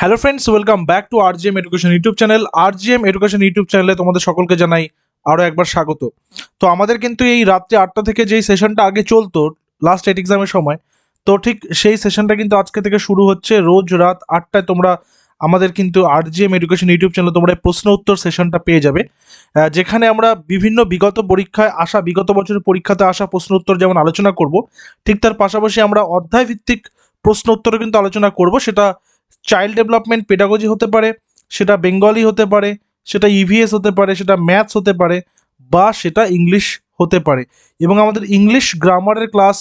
Hello friends welcome back to R GM education YouTube channel R GM education YouTube চ্যানেলে তোমাদের সকলকে জানাই আরও একবার স্বাগত। তো আমাদের কিন্তু এই রাত্রি আটটা থেকে যেই সেশনটা আগে চলতো লাস্ট এইট এক্সামের সময়, তো ঠিক সেই সেশনটা কিন্তু আজকে থেকে শুরু হচ্ছে রোজ রাত আটটায় তোমরা আমাদের কিন্তু আর জিএম এডুকেশন ইউটিউব চ্যানেলে তোমরা প্রশ্ন উত্তর সেশনটা পেয়ে যাবে। যেখানে আমরা বিভিন্ন বিগত পরীক্ষায় আসা, বিগত বছরের পরীক্ষাতে আসা প্রশ্ন উত্তর যেমন আলোচনা করব, ঠিক তার পাশাপাশি আমরা অধ্যায় ভিত্তিক প্রশ্ন উত্তরও কিন্তু আলোচনা করব, সেটা চাইল্ড ডেভেলপমেন্ট পেডাগজি হতে পারে, সেটা বেঙ্গলি হতে পারে, সেটা ইভিএস হতে পারে, সেটা ম্যাথস হতে পারে, বা সেটা ইংলিশ হতে পারে। এবং আমাদের ইংলিশ গ্রামারের ক্লাস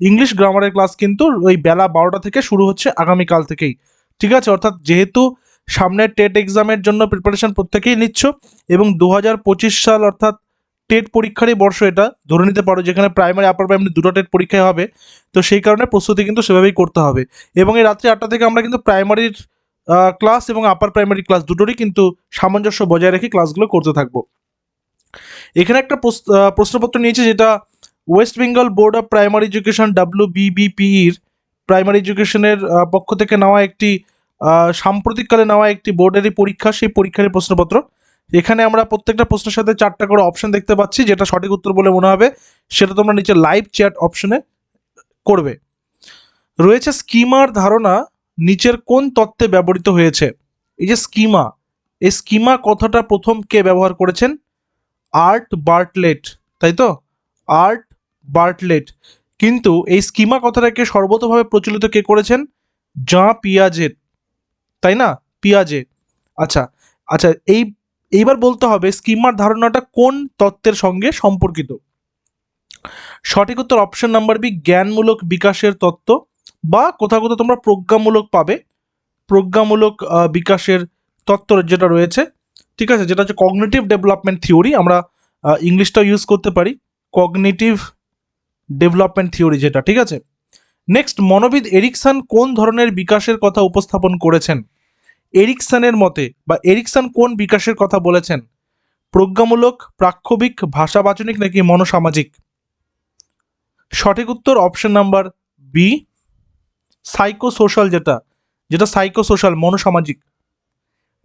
ইংলিশ গ্রামারের ক্লাস কিন্তু ওই বেলা বারোটা থেকে শুরু হচ্ছে আগামীকাল থেকেই। ঠিক আছে? অর্থাৎ যেহেতু সামনের টেট এক্সামের জন্য প্রিপারেশন প্রত্যেকেই নিচ্ছ, এবং দু হাজার পঁচিশ সাল অর্থাৎ টেট পরীক্ষারই বর্ষ এটা। ধরে নিতে পারো যেখানে প্রাইমারি আপার প্রাইমারি দুটো টেট পরীক্ষায় হবে। তো সেই কারণে প্রস্তুতি কিন্তু সেভাবেই করতে হবে। এবং এই রাত্রি আটটা থেকে আমরা কিন্তু প্রাইমারির ক্লাস এবং আপার প্রাইমারি ক্লাস দুটোরই কিন্তু সামঞ্জস্য বজায় রেখে ক্লাসগুলো করতে থাকব। এখানে একটা প্রশ্নপত্র নিয়েছি যেটা West Bengal board of primary education W বিবিপিইর primary এডুকেশনের পক্ষ থেকে নেওয়া একটি সাম্প্রতিককালে নেওয়া একটি বোর্ডেরই পরীক্ষা, সেই পরীক্ষার প্রশ্নপত্র। এখানে আমরা প্রত্যেকটা প্রশ্নের সাথে চারটা করে অপশন দেখতে পাচ্ছি, যেটা সঠিক উত্তর বলে মনে হবে, সেটা তোমরা নিচে লাইভ চ্যাট অপশনে করবে। রয়েছে স্কিমার ধারণা নিচের কোন তত্ত্বে ব্যবহৃত হয়েছে? এই যে স্কিমা, এই স্কিমা কথাটা প্রথম কে ব্যবহার করেছেন? আর্ট বার্টলেট, তাই তো? Art Bartlett. কিন্তু এই স্কিমা কথাটাকে সর্বতভাবে প্রচলিত কে করেছেন? জা পিয়াজের, তাই না? পিয়াজে। আচ্ছা আচ্ছা এই এইবার বলতে হবে স্কিমার ধারণাটা কোন তত্ত্বের সঙ্গে সম্পর্কিত? সঠিক উত্তর অপশন নাম্বার বি জ্ঞানমূলক বিকাশের তত্ত্ব বা কোথাও কোথাও তোমরা প্রজ্ঞামূলক পাবে। প্রজ্ঞামূলক বিকাশের তত্ত্ব যেটা রয়েছে, ঠিক আছে? যেটা হচ্ছে কগনেটিভ ডেভেলপমেন্ট থিওরি আমরা ইংলিশটাও ইউজ করতে পারি। কগনেটিভ ডেভেলপমেন্ট থিওরি যেটা, ঠিক আছে? নেক্সট মনোবিদ এরিকসন কোন ধরনের বিকাশের কথা উপস্থাপন করেছেন? এরিকসনের মতে বা এরিকসন কোন বিকাশের কথা বলেছেন? প্রজ্ঞামূলক প্রাক্ষবিক ভাষাবাচনিক নাকি মনোসামাজিক? সঠিক উত্তর option number B psycho social যেটা যেটা সাইকো সোশ্যাল মনোসামাজিক।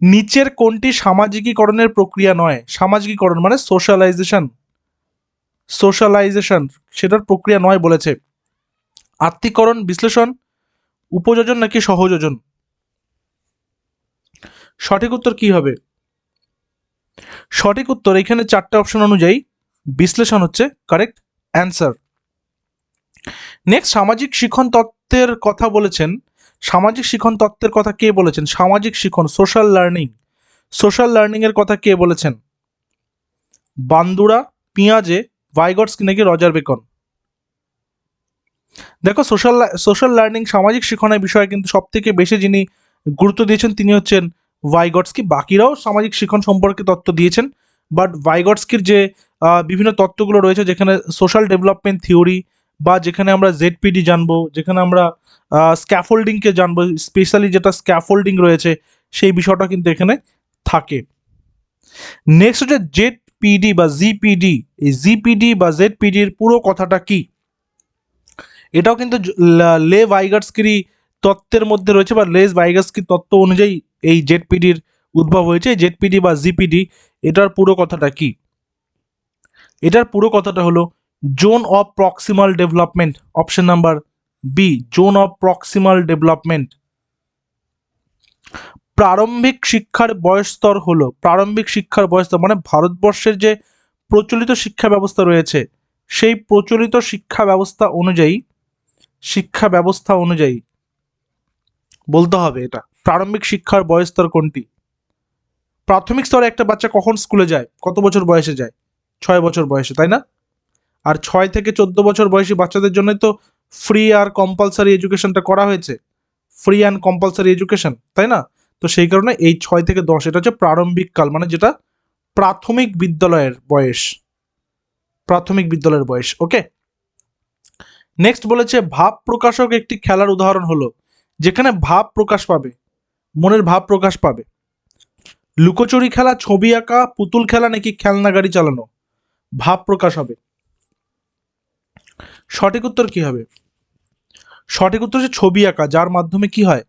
নিচের কোনটি সামাজিকীকরণের প্রক্রিয়া নয়? সামাজিকীকরণ মানে সোশ্যালাইজেশন। সোশ্যালাইজেশন, সেটার প্রক্রিয়া নয় বলেছে। আত্মীকরণ, বিশ্লেষণ, উপযোজন নাকি সহযোজন? সঠিক উত্তর কি হবে? সঠিক উত্তর, এখানে চারটে অপশন অনুযায়ী বিশ্লেষণ হচ্ছে কারেক্ট অ্যান্সার নেক্সট সামাজিক শিখন তত্ত্বের কথা বলেছেন। সামাজিক শিখন তত্ত্বের কথা কে বলেছেন? সামাজিক শিখন সোশ্যাল লার্নিং সোশ্যাল লার্নিং এর কথা কে বলেছেন? বান্দুরা, পিঁয়াজে ভাইগটস নাকি রজার বেকন? দেখো সোশ্যাল সোশ্যাল লার্নিং সামাজিক শিক্ষণের বিষয়ে কিন্তু সব থেকে বেশি যিনি গুরুত্ব দিয়েছেন তিনি হচ্ছেন ভাইগটসকি, বাকিরাও সামাজিক শিক্ষণ সম্পর্কে তত্ত্ব দিয়েছেন বাট ভাইগটসকির যে বিভিন্ন তত্ত্বগুলো রয়েছে, যেখানে সোশ্যাল ডেভেলপমেন্ট থিওরি বা যেখানে আমরা জেডপিডি জানব, যেখানে আমরা স্ক্যাফোল্ডিংকে জানব স্পেশালি যেটা স্ক্যাফোল্ডিং রয়েছে, সেই বিষয়টা কিন্তু এখানে থাকে। নেক্সট হচ্ছে জেড পিডি বা জিপিডি এই জিপিডি বা জেডপিডির পুরো কথাটা কি? এটাও কিন্তু লে ভাইগার্সকিরি তত্ত্বের মধ্যে রয়েছে বা লেস ভাইগার্সকি তত্ত্ব অনুযায়ী এই জেডপিডির উদ্ভব হয়েছে, জেডপিডি বা জিপিডি, এটার পুরো কথাটা কি? এটার পুরো কথাটা হলো, zone of proximal development, option number B zone of proximal development. প্রারম্ভিক শিক্ষার বয়স্তর হলো, প্রারম্ভিক শিক্ষার বয়স্তর মানে ভারতবর্ষের যে প্রচলিত শিক্ষা ব্যবস্থা রয়েছে, সেই প্রচলিত শিক্ষা ব্যবস্থা অনুযায়ী, শিক্ষা ব্যবস্থা অনুযায়ী বলতে হবে এটা। প্রারম্ভিক শিক্ষার বয়স্তর কোনটি? প্রাথমিক স্তরে একটা বাচ্চা কখন স্কুলে যায়? কত বছর বয়সে যায়? ছয় বছর বয়সে, তাই না? আর ছয় থেকে চোদ্দ বছর বয়সী বাচ্চাদের জন্যই তো ফ্রি আর কম্পালসারি এডুকেশনটা করা হয়েছে। ফ্রি অ্যান্ড কম্পালসারি এডুকেশন তাই না? তো সেই কারণে এই ছয় থেকে দশ, এটা হচ্ছে প্রারম্ভিক কাল মানে যেটা প্রাথমিক বিদ্যালয়ের বয়স। প্রাথমিক বিদ্যালয়ের বয়স ওকে নেক্সট বলেছে, ভাব প্রকাশক একটি খেলার উদাহরণ হলো। যেখানে ভাব প্রকাশ পাবে, মনের ভাব প্রকাশ পাবে। লুকোচুরি খেলা, ছবি আঁকা, পুতুল খেলা নাকি খেলনা গাড়ি চালানো, ভাব প্রকাশ হবে। সঠিক উত্তর কি হবে? সঠিক উত্তর হচ্ছে ছবি আঁকা, যার মাধ্যমে কি হয়?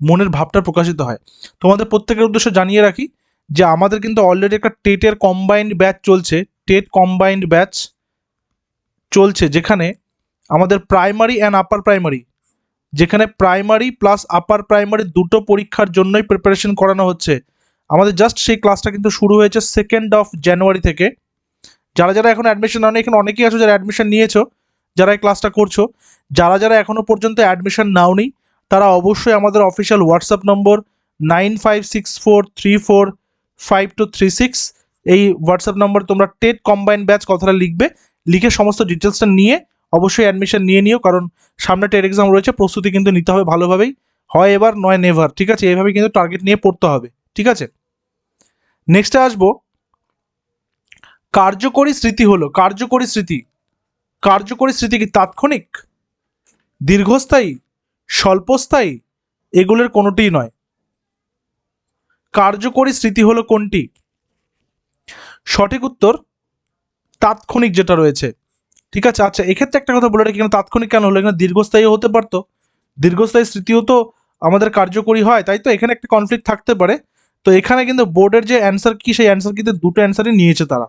মনের ভাবটা প্রকাশিত হয়। তোমাদের প্রত্যেকের উদ্দেশ্য জানিয়ে রাখি যে আমাদের কিন্তু অলরেডি একটা টেটের কম্বাইন্ড ব্যাচ চলছে, টেট কম্বাইন্ড ব্যাচ চলছে, যেখানে আমাদের প্রাইমারি অ্যান্ড আপার প্রাইমারি যেখানে প্রাইমারি প্লাস আপার প্রাইমারি দুটো পরীক্ষার জন্যই প্রিপারেশন করানো হচ্ছে। আমাদের জাস্ট সেই ক্লাসটা কিন্তু শুরু হয়েছে সেকেন্ড অফ জানুয়ারি থেকে। যারা যারা এখন অ্যাডমিশন নেন, এখানে অনেকেই আছো যারা অ্যাডমিশন নিয়েছো, যারা এই ক্লাসটা করছ, যারা যারা এখনও পর্যন্ত অ্যাডমিশন নাওনি, তারা অবশ্যই আমাদের official WhatsApp number nine five six four three four five two three six এই হোয়াটসঅ্যাপ নম্বর তোমরা টেট কম্বাইন ব্যাচ কথাটা লিখবে, লিখে সমস্ত ডিটেলসটা নিয়ে অবশ্যই অ্যাডমিশন নিয়ে নিও, কারণ সামনে টেট এক্সাম রয়েছে, প্রস্তুতি কিন্তু নিতে হবে ভালোভাবেই। হয় এবার, নয় নেভার ঠিক আছে? এইভাবে কিন্তু টার্গেট নিয়ে পড়তে হবে, ঠিক আছে? নেক্সটে আসব। কার্যকরী স্মৃতি হলো, কার্যকরী স্মৃতি। কার্যকরী স্মৃতি কি তাৎক্ষণিক? দীর্ঘস্থায়ী, স্বল্পস্থায়ী, এগুলোর কোনোটিই নয়। কার্যকরী স্মৃতি হলো কোনটি? সঠিক উত্তর, তাৎক্ষণিক যেটা রয়েছে। ঠিক আছে আচ্ছা এক্ষেত্রে একটা কথা বলে রাখি এখানে তাৎক্ষণিক কেন হলো? এখানে দীর্ঘস্থায়ী হতে পারতো। দীর্ঘস্থায়ী স্মৃতিও তো আমাদের কার্যকরী হয়, তাই তো? এখানে একটা কনফ্লিক্ট থাকতে পারে। তো এখানে কিন্তু বোর্ডের যে অ্যান্সার কি, সেই অ্যান্সার কিন্তু দুটো অ্যান্সারই নিয়েছে তারা।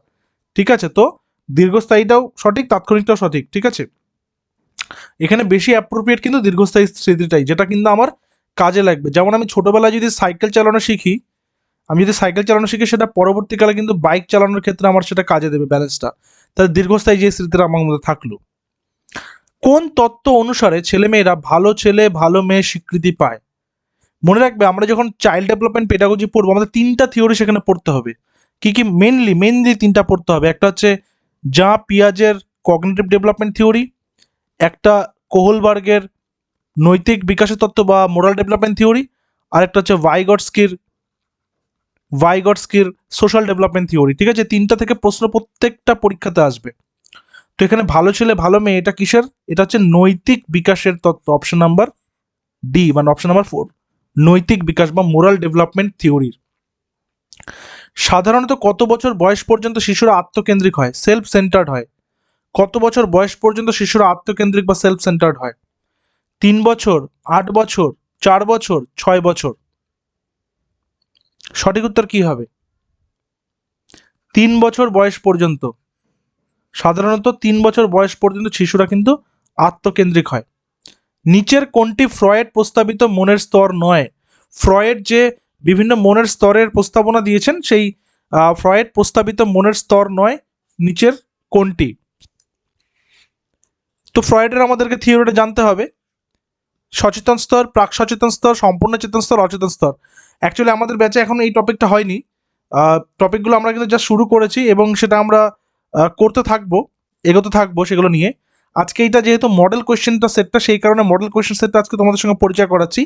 ঠিক আছে, তো? দীর্ঘস্থায়ীটাও সঠিক, তাৎক্ষণিকটাও সঠিক, ঠিক আছে? এখানে বেশি অ্যাপ্রোপ্রিয়েট কিন্তু দীর্ঘস্থায়ী স্মৃতিটাই, যেটা কিন্তু আমার কাজে লাগবে। যেমন আমি ছোটোবেলায় যদি সাইকেল চালানো শিখি আমি যদি সাইকেল চালানো শিখি, সেটা পরবর্তীকালে কিন্তু বাইক চালানোর ক্ষেত্রে আমার সেটা কাজে দেবে ব্যালেন্সটা তাহলে দীর্ঘস্থায়ী যে স্মৃতিটা আমার মধ্যে থাকল। কোন তত্ত্ব অনুসারে ছেলেমেয়েরা ভালো ছেলে, ভালো মেয়ে স্বীকৃতি পায়? মনে রাখবে, আমরা যখন চাইল্ড ডেভেলপমেন্ট পেডাগজি পড়ব, আমাদের তিনটা থিওরি সেখানে পড়তে হবে। কি কি? মেনলি মেনলি তিনটা পড়তে হবে। একটা হচ্ছে যা পিয়াজের কগনেটিভ ডেভেলপমেন্ট থিওরি একটা কোহলবার্গের নৈতিক বিকাশের তত্ত্ব বা মোরাল ডেভেলপমেন্ট থিওরি আর একটা হচ্ছে ভাইগটস্কির ভাইগটস্কির সোশ্যাল ডেভেলপমেন্ট থিওরি ঠিক আছে? তিনটা থেকে প্রশ্ন প্রত্যেকটা পরীক্ষাতে আসবে। তো এখানে ভালো ছেলে, ভালো মেয়ে, এটা কিসের? এটা হচ্ছে নৈতিক বিকাশের তত্ত্ব অপশন নাম্বার ডি মানে অপশন নাম্বার ফোর নৈতিক বিকাশ বা মোরাল ডেভেলপমেন্ট থিওরির সাধারণত কত বছর বয়স পর্যন্ত শিশুরা আত্মকেন্দ্রিক হয়? সেলফ সেন্টার্ড হয়। কত বছর বয়স পর্যন্ত শিশুরা আত্মকেন্দ্রিক বা সেলফ সেন্টার্ড হয়? তিন বছর, আট বছর, চার বছর, ছয় বছর। সঠিক উত্তর কি হবে? তিন বছর বয়স পর্যন্ত। সাধারণত তিন বছর বয়স পর্যন্ত শিশুরা কিন্তু আত্মকেন্দ্রিক হয়। নিচের কোনটি ফ্রয়েড প্রস্তাবিত মনের স্তর নয়? ফ্রয়েড যে বিভিন্ন মনের স্তরের প্রস্তাবনা দিয়েছেন, সেই ফ্রয়েড প্রস্তাবিত মনের স্তর নয়, নিচের কোনটি? তো ফ্রয়েডের আমাদেরকে থিওরিটা জানতে হবে। সচেতন স্তর, প্রাক সচেতন স্তর, সম্পূর্ণ চেতন স্তর, অচেতন স্তর। অ্যাকচুয়ালি আমাদের ব্যাচে এখন এই টপিকটা হয়নি। টপিকগুলো আমরা কিন্তু যা শুরু করেছি এবং সেটা আমরা করতে থাকব, এগোতে থাকব সেগুলো নিয়ে। আজকে এটা যেহেতু মডেল কোয়েশ্চেনটা সেটটা সেই কারণে মডেল কোয়েশ্চেন সেটটা আজকে তোমাদের সঙ্গে পরিচয় করাচ্ছি।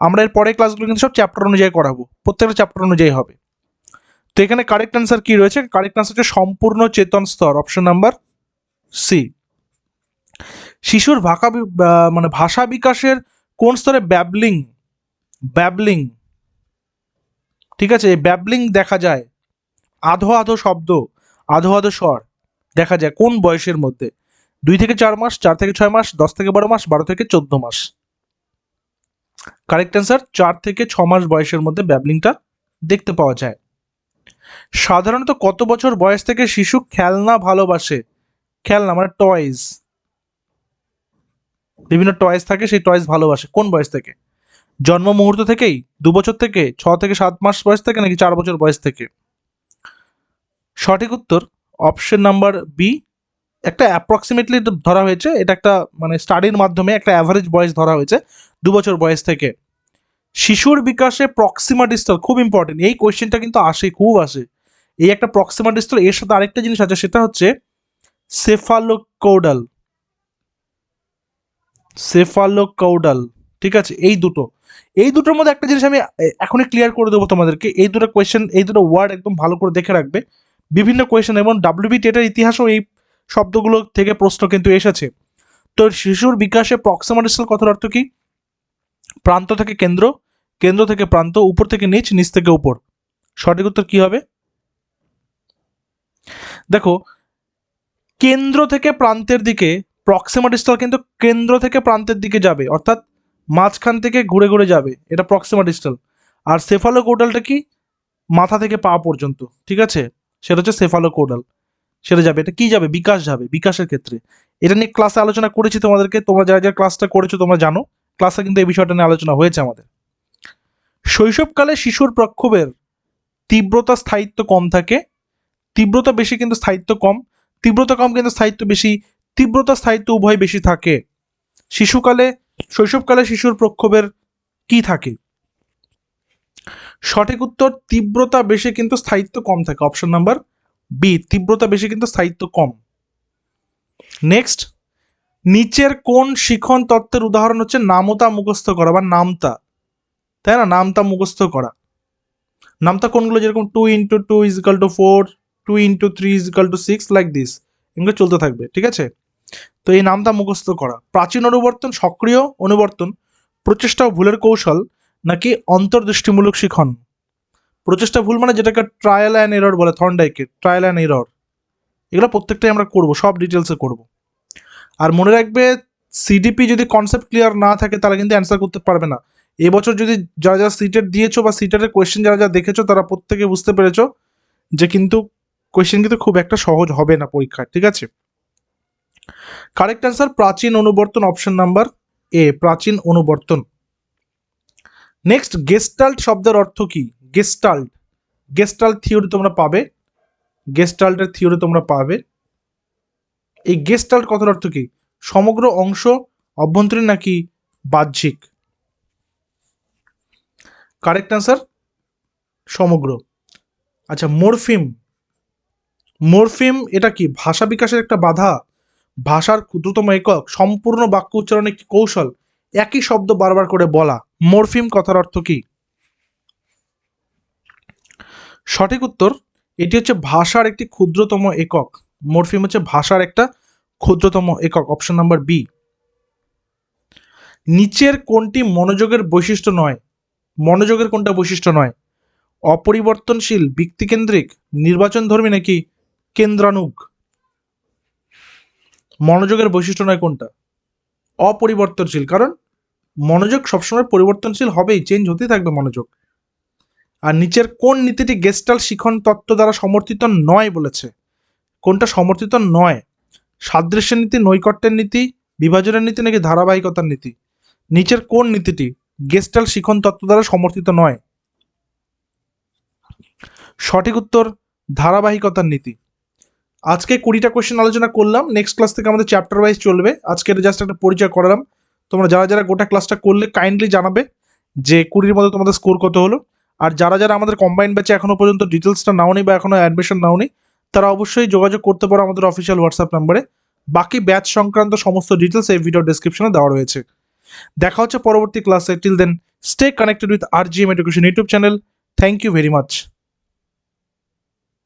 আমরা এর পরের ক্লাসগুলো কিন্তু সব চ্যাপ্টার অনুযায়ী করাবো। প্রত্যেকটা চ্যাপ্টার অনুযায়ী হবে। তো এখানে কারেক্ট অ্যান্সার কি রয়েছে? কারেক্ট অ্যান্সার হচ্ছে সম্পূর্ণ চেতন স্তর অপশন নাম্বার সি শিশুর ভাষা মানে ভাষা বিকাশের কোন স্তরে ব্যাবলিং ব্যাবলিং, ঠিক আছে? ব্যাবলিং দেখা যায়। আধো আধো শব্দ, আধো আধো স্বর দেখা যায় কোন বয়সের মধ্যে? দুই থেকে চার মাস, চার থেকে ছয় মাস, দশ থেকে বারো মাস, বারো থেকে চোদ্দ মাস। কারেক্ট অ্যান্সার চার থেকে ছ মাস বয়সের মধ্যে ব্যাবলিংটা দেখতে পাওয়া যায়। সাধারণত কত বছর বয়স থেকে শিশু খেলনা ভালোবাসে? খেলনা মানে টয়েস বিভিন্ন টয়েস থাকে, সেই টয়েস ভালোবাসে। কোন বয়স থেকে? জন্ম মুহূর্ত থেকেই? দু বছর থেকে? ছ থেকে সাত মাস বয়স থেকে, নাকি চার বছর বয়স থেকে? সঠিক উত্তর অপশন নাম্বার বি। একটা অ্যাপ্রক্সিমেটলি ধরা হয়েছে, এটা একটা মানে স্টাডির মাধ্যমে একটা অ্যাভারেজ বয়স ধরা হয়েছে, দু বছর বয়স থেকে। শিশুর বিকাশে প্রক্সিমা ডিস্টাল খুব ইম্পর্টেন্ট এই কোয়েশ্চেনটা কিন্তু আসে, খুব আসে। এই একটা প্রক্সিমা ডিস্টাল এর সাথে আরেকটা জিনিস আছে, সেটা হচ্ছে সেফালোকৌডাল সেফালোকৌডাল ঠিক আছে? এই দুটো। এই দুটোর মধ্যে একটা জিনিস আমি এখনই ক্লিয়ার করে দেবো তোমাদেরকে। এই দুটো কোয়েশ্চেন এই দুটো ওয়ার্ড একদম ভালো করে দেখে রাখবে। বিভিন্ন কোয়েশ্চেন এবং ডাব্লিউবি টেটের ইতিহাসও এই শব্দগুলো থেকে প্রশ্ন কিন্তু এসেছে। তো শিশুর বিকাশে প্রক্সিমা ডিস্টাল কথার অর্থ কি? প্রান্ত থেকে কেন্দ্র কেন্দ্র থেকে প্রান্ত, উপর থেকে নিচ নিচ থেকে উপর। সঠিক উত্তর কি হবে? দেখো, কেন্দ্র থেকে প্রান্তের দিকে প্রক্সিমা ডিস্টাল কিন্তু কেন্দ্র থেকে প্রান্তের দিকে যাবে, অর্থাৎ মাঝখান থেকে ঘুরে ঘুরে যাবে, এটা প্রক্সিমা ডিস্টাল আর সেফালোকোডালটা কি? মাথা থেকে পা পর্যন্ত, ঠিক আছে? সেটা হচ্ছে সেফালোকোডাল সেটা যাবে, এটা কি যাবে? বিকাশ যাবে, বিকাশের ক্ষেত্রে। এটা নিয়ে ক্লাসে আলোচনা করেছি তোমাদেরকে, তোমরা যারা যারা ক্লাসটা করেছ তোমরা জানো। ক্লাসে কিন্তু এই বিষয়টা নিয়ে আলোচনা হয়েছে আমাদের। শৈশবকালে শিশুর প্রক্ষোভের তীব্রতা, স্থায়িত্ব কম থাকে। তীব্রতা বেশি কিন্তু স্থায়িত্ব কম। তীব্রতা কম কিন্তু স্থায়িত্ব বেশি তীব্রতা, স্থায়িত্ব উভয় বেশি থাকে। শিশুকালে, শৈশবকালে শিশুর প্রক্ষোভের কি থাকে? সঠিক উত্তর, তীব্রতা বেশি কিন্তু স্থায়িত্ব কম থাকে। অপশন নাম্বার বি তীব্রতা বেশি কিন্তু স্থায়িত্ব কম। নেক্সট নিচের কোন শিখন তত্ত্বের উদাহরণ হচ্ছে নামতা মুখস্থ করা বা নামতা। তাই না? নামতা মুখস্থ করা। নামতা কোনগুলো? যেরকম two into two equal two four two into three equal two six like this এগুলো চলতে থাকবে, ঠিক আছে? তো এই নামটা মুখস্থ করা। প্রাচীন অনুবর্তন সক্রিয় অনুবর্তন, প্রচেষ্টা ভুলের কৌশল নাকি অন্তর্দৃষ্টিমূলক শিখন। প্রচেষ্টা ভুল মানে যেটাকে ট্রায়াল অ্যান্ড এরর বলে থর্নডাইকে ট্রায়াল অ্যান্ড এরর এগুলো প্রত্যেকটাই আমরা করব, সব ডিটেলসে করব। আর মনে রাখবে সিডিপি যদি কনসেপ্ট ক্লিয়ার না থাকে তারা কিন্তু অ্যান্সার করতে পারবে না। এবছর যদি যারা যারা সিটের দিয়েছ বা সিটের কোয়েশ্চেন যারা যারা দেখেছ, তারা প্রত্যেকে বুঝতে পেরেছ যে কিন্তু কোয়েশ্চেন কিন্তু খুব একটা সহজ হবে না পরীক্ষায়, ঠিক আছে? কারেক্ট অ্যান্সার প্রাচীন অনুবর্তন অপশন নাম্বার এ প্রাচীন অনুবর্তন। নেক্সট গেস্টাল্ট শব্দের অর্থ কি? গেস্টাল্ট গেস্টাল্ট থিওরি তোমরা পাবে। গেস্টাল্টের থিওরি তোমরা পাবে। এই গেস্টাল্ট কথার অর্থ কি? সমগ্র অংশ অভ্যন্তরীণ নাকি বাহ্যিক? কারেক্ট অ্যান্সার সমগ্র। আচ্ছা মরফিম। মরফিম এটা কি? ভাষা বিকাশের একটা বাধা? ভাষার ক্ষুদ্রতম একক, সম্পূর্ণ বাক্য উচ্চারণে একটি কৌশল, একই শব্দ বারবার করে বলা, মরফিম কথার অর্থ কি? সঠিক উত্তর, এটি হচ্ছে ভাষার একটি ক্ষুদ্রতম একক। মরফিম হচ্ছে ভাষার একটা ক্ষুদ্রতম একক অপশন নাম্বার বি নিচের কোনটি মনোযোগের বৈশিষ্ট্য নয়? মনোযোগের কোনটা বৈশিষ্ট্য নয়? অপরিবর্তনশীল, ব্যক্তিকেন্দ্রিক নির্বাচন ধর্মী নাকি কেন্দ্রানুগ? মনোযোগের বৈশিষ্ট্য নয় কোনটা? অপরিবর্তনশীল। কারণ মনোযোগ সবসময় পরিবর্তনশীল হবেই চেঞ্জ হতেই থাকবে মনোযোগ। আর নিচের কোন নীতিটি গেস্টাল শিখন তত্ত্ব দ্বারা সমর্থিত নয় বলেছে, কোনটা সমর্থিত নয়? সাদৃশ্যের নীতি, নৈকট্যের নীতি, বিভাজনের নীতি নাকি ধারাবাহিকতার নীতি? নিচের কোন নীতিটি গেস্টাল শিখন তত্ত্ব দ্বারা সমর্থিত নয়? সঠিক উত্তর, ধারাবাহিকতার নীতি। আজকে কুড়িটা কোয়েশ্চেন আলোচনা করলাম। নেক্সট ক্লাস থেকে আমাদের চ্যাপ্টার ওয়াইজ চলবে। আজকে জাস্ট একটা পরিচয় করালাম। তোমরা যারা যারা গোটা ক্লাসটা করলে কাইন্ডলি জানাবে যে কুড়ির মধ্যে তোমাদের স্কোর কত হলো। আর যারা যারা আমাদের কম্বাইন ব্যাচে এখনও পর্যন্ত ডিটেলসটা নাওনি বা এখনও অ্যাডমিশন নাওনি, তারা অবশ্যই যোগাযোগ করতে পারো আমাদের অফিসিয়াল হোয়াটসঅ্যাপ নাম্বারে বাকি ব্যাচ সংক্রান্ত সমস্ত ডিটেলস এই ভিডিও ডেসক্রিপশনে দেওয়া রয়েছে। দেখা হচ্ছে পরবর্তী ক্লাসে till then stay connected with R G M education YouTube channel thank you very much